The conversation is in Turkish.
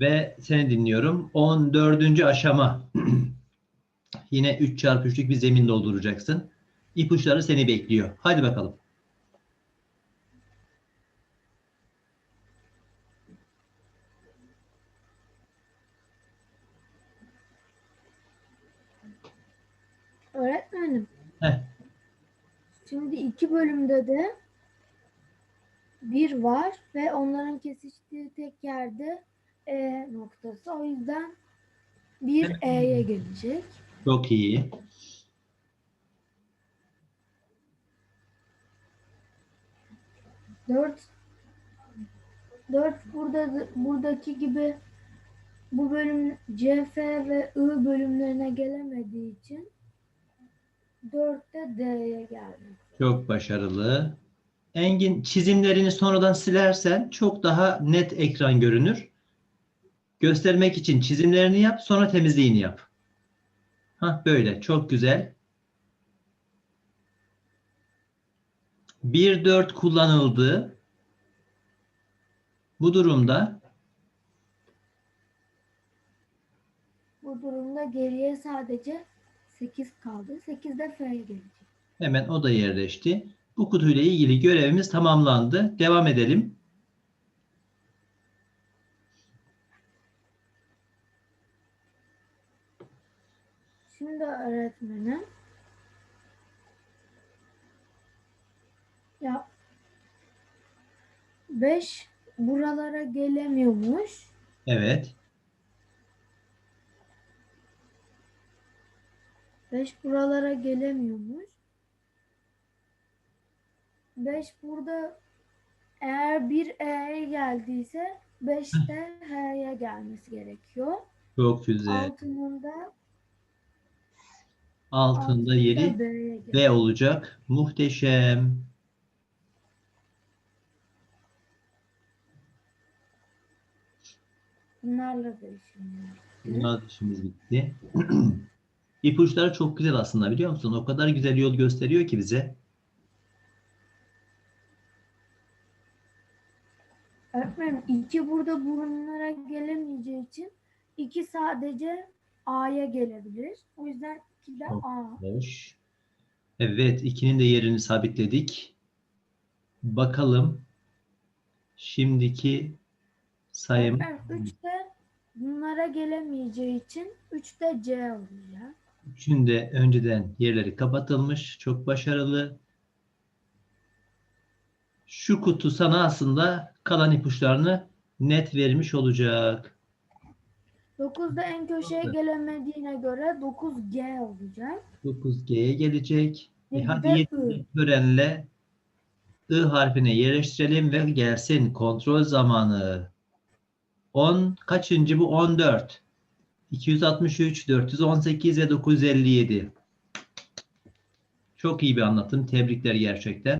Ve seni dinliyorum. 14. aşama. Yine 3 çarpı 3'lük bir zemin dolduracaksın. İpuçları seni bekliyor. Hadi bakalım. Öğretmenim. Heh. Şimdi iki bölümde de bir var ve onların kesiştiği tek yerde E noktası. O yüzden bir E'ye gelecek. Çok iyi. Dört dört burada buradaki gibi bu bölüm CF ve I bölümlerine gelemediği için dörtte D'ye geldi. Çok başarılı. Engin çizimlerini sonradan silersen çok daha net ekran görünür. Göstermek için çizimlerini yap, sonra temizliğini yap. Hah böyle. Çok güzel. 1-4 kullanıldı. Bu durumda Bu durumda geriye sadece 8 kaldı. 8 de F'ye gelecek. hemen o da yerleşti. Bu kutuyla ilgili görevimiz tamamlandı. Devam edelim. Şimdi öğretmenim ya 5 buralara gelemiyormuş. Evet. 5 buralara gelemiyormuş. 5 burada eğer bir E'ye geldiyse 5 de H'ye gelmesi gerekiyor. Çok güzel. Altının da Altında yeri. V olacak. Muhteşem. Bunlarla da işim var. Bunlar işimiz bitti. İpuçları çok güzel aslında biliyor musun? O kadar güzel yol gösteriyor ki bize. Öğretmenim iki burada burunlara gelemeyeceği için iki sadece A'ya gelebilir. O yüzden iki de Çok A. Hoş. Evet, ikinin de yerini sabitledik. Bakalım. Şimdiki sayım Öğretmenim üç de bunlara gelemeyeceği için üç de C olacak. üçünde önceden yerleri kapatılmış. Çok başarılı. Şu kutu sana aslında kalan ipuçlarını net vermiş olacak. 9 da en köşeye Dokuz. gelemediğine göre 9G olacak. 9G'ye gelecek. E hadi yetkinlik törenle I harfine yerleştirelim ve gelsin kontrol zamanı. 10 kaçıncı bu? 14. 263, 418 ve 957. Çok iyi bir anlatım. Tebrikler gerçekten.